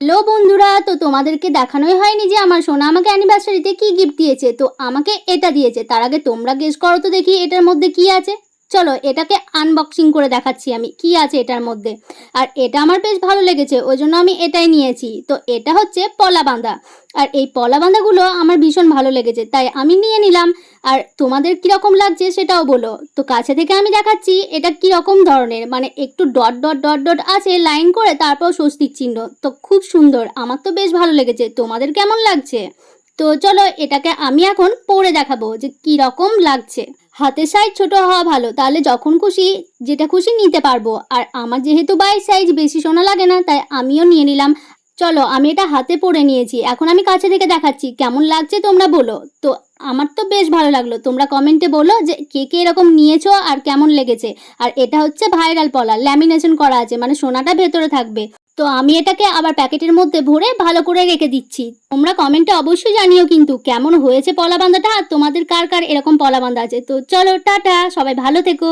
Hello বন্ধুরা, তো তোমাদেরকে দেখানোই হয়নি যে আমার সোনা আমাকে অ্যানিভার্সারিতে কি গিফট দিয়েছে। তো আমাকে এটা দিয়েছে। তার আগে তোমরা গেস করো তো দেখি এটার মধ্যে কি আছে। চলো এটাকে আনবক্সিং করে দেখাচ্ছি আমি। কি আছে এটার মধ্যে? আর এটা আমার বেশ ভালো লেগেছে, ওই জন্য আমি এটাই নিয়েছি। তো এটা হচ্ছে পলা বাঁধা আর এই পলা বাঁধাগুলো আমার ভীষণ ভালো লেগেছে, তাই আমি নিয়ে নিলাম। আর তোমাদের কীরকম লাগছে সেটাও বলো। তো কাছে থেকে আমি দেখাচ্ছি, এটা কীরকম ধরনের? মানে একটু ডট ডট ডট ডট আছে লাইন করে তারপর স্বস্তিক চিহ্ন। তো খুব সুন্দর, আমার তো বেশ ভালো লেগেছে। তোমাদের কেমন লাগছে? তো চলো এটাকে আমি এখন পরে দেখাবো যে কী রকম লাগছে। হাতের সাইজ ছোট হওয়া ভালো, তাহলে যখন খুশি, যেটা খুশি নিতে পারব। আর আমার যেহেতু বাইশ সাইজ বেশি সোনা লাগে না, তাই আমিও নিয়ে নিলাম। চলো, আমি এটা হাতে পরে নিয়েছি। এখন আমি কাছে থেকে দেখাচ্ছি, কেমন লাগছে তোমরা বলো। তো, আমার তো বেশ ভালো লাগল। তোমরা কমেন্টে বলো যে, কে কে এরকম নিয়েছো আর কেমন লেগেছে। আর এটা হচ্ছে ভাইরাল পলা ল্যামিনেশন করা আছে মানে সোনাটা ভেতরে থাকবে। তো আমি এটাকে আবার প্যাকেটের মধ্যে ভরে ভালো করে রেখে দিচ্ছি। তোমরা কমেন্টে অবশ্যই জানিও কিন্তু কেমন হয়েছে পলা বাঁধাটা আর তোমাদের কার কার এরকম পলা বাঁধা আছে। তো চলো, টাটা, সবাই ভালো থেকো।